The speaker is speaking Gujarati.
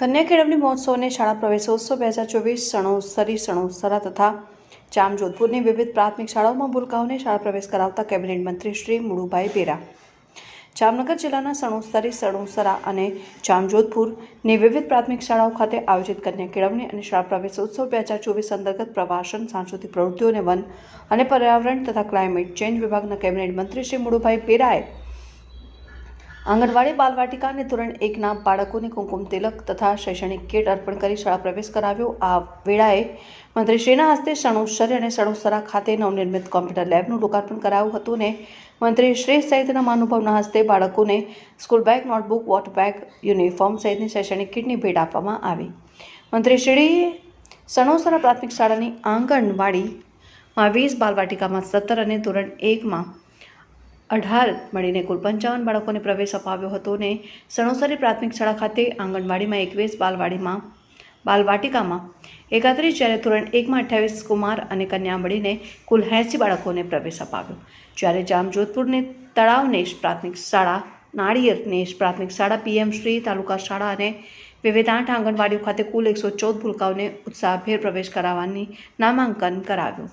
કન્યા કેળવણી મહોત્સવ અને શાળા પ્રવેશોત્સવ બે હજાર ચોવીસ સણોસરી સણોસરા તથા જામજોધપુરની વિવિધ પ્રાથમિક શાળાઓમાં ભૂલકાઓને શાળા પ્રવેશ કરાવતા કેબિનેટ મંત્રી શ્રી મુળુભાઈ બેરા. જામનગર જિલ્લાના સણોસરી સણોસરા અને જામજોધપુરની વિવિધ પ્રાથમિક શાળાઓ ખાતે આયોજિત કન્યા કેળવણી અને શાળા પ્રવેશોત્સવ બે હજાર ચોવીસ અંતર્ગત પ્રવાસન, સાંસ્કૃતિક પ્રવૃત્તિઓ વન અને પર્યાવરણ તથા ક્લાઇમેટ ચેન્જ વિભાગના કેબિનેટ મંત્રી શ્રી મુળુભાઈ બેરાએ આંગણવાડી બાલવાટિકા અને ધોરણ એકના બાળકોને કુમકુમ તિલક તથા શૈક્ષણિક કીટ અર્પણ કરી શાળા પ્રવેશ કરાવ્યો. આ વેળાએ મંત્રીશ્રીના હસ્તે સણોસર અને સણોસરા ખાતે નવનિર્મિત કોમ્પ્યુટર લેબનું લોકાર્પણ કરાયું હતું ને મંત્રીશ્રી સહિતના મહાનુભાવના હસ્તે બાળકોને school bag, notebook water bag, uniform સહિતની શૈક્ષણિક કીટની ભેટ આપવામાં આવી. મંત્રીશ્રીએ સણોસરા પ્રાથમિક શાળાની આંગણવાડીમાં વીસ બાલવાટિકામાં સત્તર અને ધોરણ એકમાં અઢાર મળીને કુલ પંચાવન બાળકોને પ્રવેશ અપાવ્યો હતો ને સણોસરી પ્રાથમિક શાળા ખાતે આંગણવાડીમાં એકવીસ, બાલવાડીમાં, બાલવાટિકામાં એકત્રીસ, જ્યારે ધોરણ એકમાં અઠ્યાવીસ, કુમાર અને કન્યા મળીને કુલ એંસી બાળકોને પ્રવેશ અપાવ્યો. જ્યારે જામજોધપુરની તળાવનેશ પ્રાથમિક શાળા નાળિયેરનેશ પ્રાથમિક શાળા, પીએમ શ્રી તાલુકા શાળા અને વિવિધ આઠ આંગણવાડીઓ ખાતે કુલ એકસો ચૌદ ભૂલકાઓને ઉત્સાહભેર પ્રવેશ કરાવવાની નામાંકન કરાવ્યું.